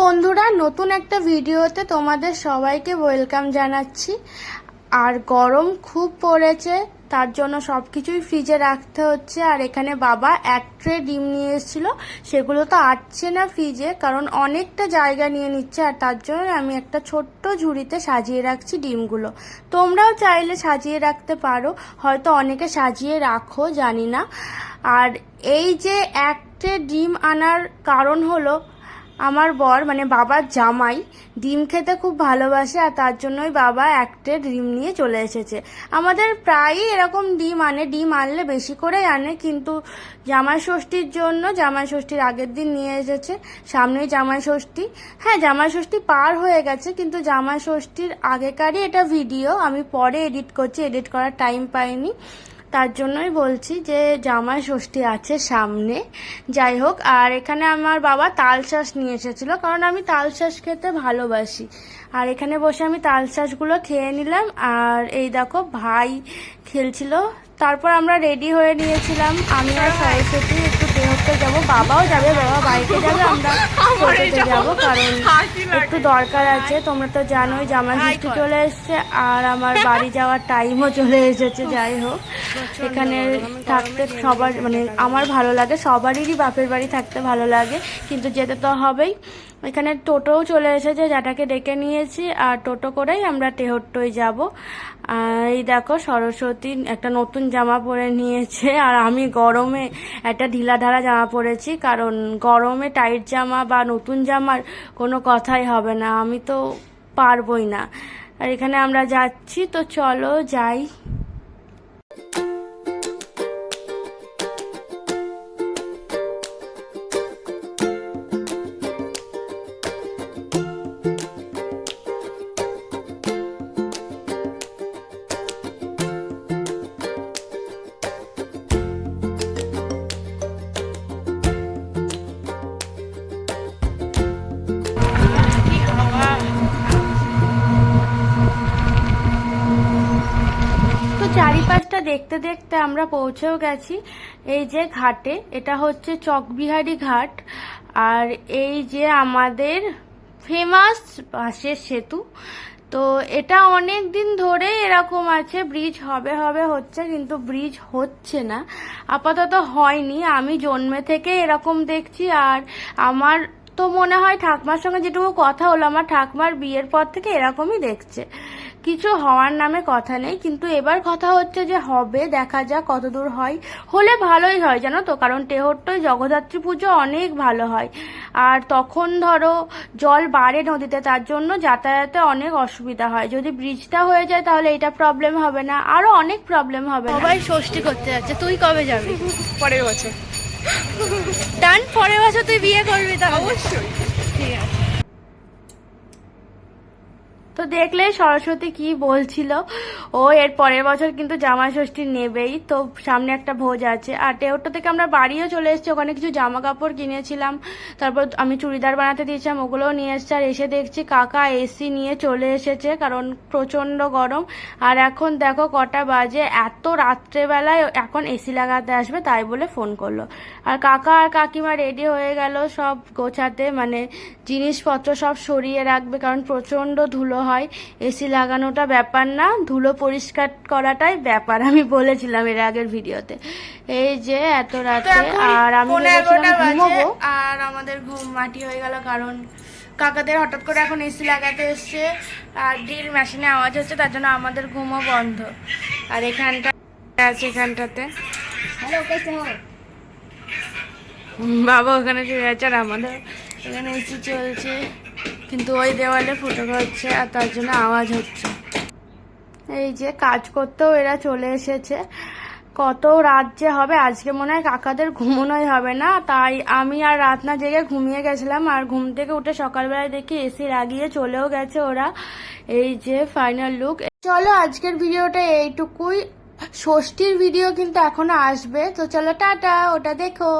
বন্ধুরা, নতুন একটা ভিডিওতে তোমাদের সবাইকে ওয়েলকাম জানাচ্ছি। আর গরম খুব পড়েছে, তার জন্য সব কিছুই ফ্রিজে রাখতে হচ্ছে। আর এখানে বাবা এক ট্রে ডিম নিয়ে এসেছিল, সেগুলো তো আটছে না ফ্রিজে, কারণ অনেকটা জায়গা নিয়ে নিচ্ছে। আর তার জন্য আমি একটা ছোট্ট ঝুড়িতে সাজিয়ে রাখছি ডিমগুলো। তোমরাও চাইলে সাজিয়ে রাখতে পারো, হয়তো অনেকে সাজিয়ে রাখো, জানি না। আর এই যে এক ট্রে ডিম আনার কারণ হলো আমার বর মানে বাবার জামাই, ডিম খেতে খুব ভালোবাসে আর তার জন্যই বাবা একটা ডিম নিয়ে চলে এসেছে। আমাদের প্রায়ই এরকম ডিম আনে, ডিম আনলে বেশি করেই আনে, কিন্তু জামাই ষষ্ঠীর জন্য, জামাই ষষ্ঠীর আগের দিন নিয়ে এসেছে, সামনেই জামাই ষষ্ঠী। হ্যাঁ জামাই ষষ্ঠী পার হয়ে গেছে, কিন্তু জামাই ষষ্ঠীর আগেকারই এটা ভিডিও আমি পরে এডিট করছি এডিট করার টাইম পাইনি। তার জন্যই বলছি যে জামাই ষষ্ঠী আছে সামনে। যাই হোক, আর এখানে আমার বাবা তাল শাঁস নিয়ে এসেছিল, কারণ আমি তাল শাঁস খেতে ভালোবাসি। আর এখানে বসে আমি তাল শাঁসগুলো খেয়ে নিলাম, আর এই দেখো ভাই খেলছিল তারপর আমরা রেডি হয়ে নিয়েছিলাম। আমি আর সরস্বতী একটু বেরোতে যাব। বাবাও যাবে বাবা বাইকে যাবে আমরা টোটোতে যাব কারণ একটু দরকার আছে। তোমরা তো জানোই জামা ষষ্ঠী চলে এসছে আর আমার বাড়ি যাওয়ার টাইমও চলে এসেছে যাই হোক। এখানে থাকতে সবার মানে আমার ভালো লাগে সবারই বাপের বাড়ি থাকতে ভালো লাগে। কিন্তু যেতে তো হবেই। এখানে টোটোও চলে এসেছে যাটাকে ডেকে নিয়েছি আর টোটো করেই আমরা টেহট্টই যাব। এই দেখো সরস্বতী একটা নতুন জামা পরে নিয়েছে আর আমি গরমে একটা ঢিলা ঢালা জামা পরেছি, কারণ গরমে টাইট জামা বা নতুন জামার কোনো কথাই হবে না, আমি তো পারবই না। আর এখানে আমরা যাচ্ছি, তো চলো যাই। চারিপাশটা দেখতে দেখতে আমরা পৌঁছেও গেছি। এই যে ঘাটে, এটা হচ্ছে চকবিহারি ঘাট। আর এই যে আমাদের ফেমাস বাঁশের সেতু, তো এটা অনেক দিন ধরে এরকম আছে, ব্রিজ হবে হবে হচ্ছে, কিন্তু ব্রিজ হচ্ছে না। আপাতত হয়নি, আমি জন্মে থেকে এরকম দেখছি। আর আমার তো মনে হয় ঠাকমার সঙ্গে যেটুকু কথা হলো আমার ঠাকমার বিয়ের পর থেকে এরকমই দেখছে। কিছু হওয়ার নামে কথা নেই কিন্তু এবার কথা হচ্ছে যে হবে দেখা যাক কত দূর হয়। হলে ভালোই হয় জানো তো কারণ টেহট্টই জগদ্ধাত্রী পুজো অনেক ভালো হয়। আর তখন ধরো জল বাড়ে নদীতে তার জন্য যাতায়াতে অনেক অসুবিধা হয়। যদি ব্রিজটা হয়ে যায় তাহলে এটা প্রবলেম হবে না। আরও অনেক প্রবলেম হবে সবাই ষষ্ঠী করতে যাচ্ছে। তুই কবে যাবি? পরের বছর। ডান পরের বছর তুই বিয়ে করবি তা অবশ্যই। ঠিক আছে। তো দেখলে সরস্বতী কি বলছিল? ও, এর পরের বছর কিন্তু জামা ষষ্ঠী নেবেই। তো সামনে একটা ভোজ আছে। আর টেহট্ট থেকে আমরা বাড়িও চলে এসেছি। ওখানে কিছু জামা কাপড় কিনেছিলাম। তারপর আমি চুড়িদার বানাতে দিয়েছিলাম, ওগুলোও নিয়ে এসেছি। আর এসে দেখছি কাকা এসি নিয়ে চলে এসেছে, কারণ প্রচণ্ড গরম। আর এখন দেখো কটা বাজে। এত রাত্রেবেলায় এখন এসি লাগাতে আসবে, তাই বলে ফোন করল। আর কাকা আর কাকিমা রেডি হয়ে গেল সব গোছাতে। মানে জিনিসপত্র সব সরিয়ে রাখবে, কারণ প্রচণ্ড ধুলো হয়। এসি লাগানোটা ব্যাপার না ধুলো পরিষ্কার করাটাই ব্যাপার আমি বলেছিলাম এর আগের ভিডিওতে। এই যে এত রাতে আর আমি ঘুমোবো। আর আমাদের ঘুম মাটি হয়ে গেল কারণ কাকাদের হঠাৎ করে এখন এসি লাগাতে এসছে আর ড্রিল মেশিনে আওয়াজ হচ্ছে তার জন্য আমাদের ঘুমও বন্ধ। আর এখানটা আছে এখানটাতে। বাবা ওখানে শুয়ে আছে আর আমাদের এখানে এসি চলছে। কিন্তু ওই দেওয়ালে ফুটো হচ্ছে আর তার জন্য আওয়াজ হচ্ছে। এই যে কাজ করতেও এরা চলে এসেছে। কত রাত যে হবে, আজকে মনে হয় কাকাদের ঘুমোনোই হবে না। তাই আমি আর রাত না জেগে ঘুমিয়ে গেছিলাম আর ঘুম থেকে উঠে সকালবেলায় দেখি এসি লাগিয়ে চলেও গেছে ওরা। এই যে ফাইনাল লুক চলো আজকের ভিডিওটা এইটুকুই। ষষ্ঠীর ভিডিও কিন্তু এখনও আসবে। তো চলো টাটা, ওটা দেখো।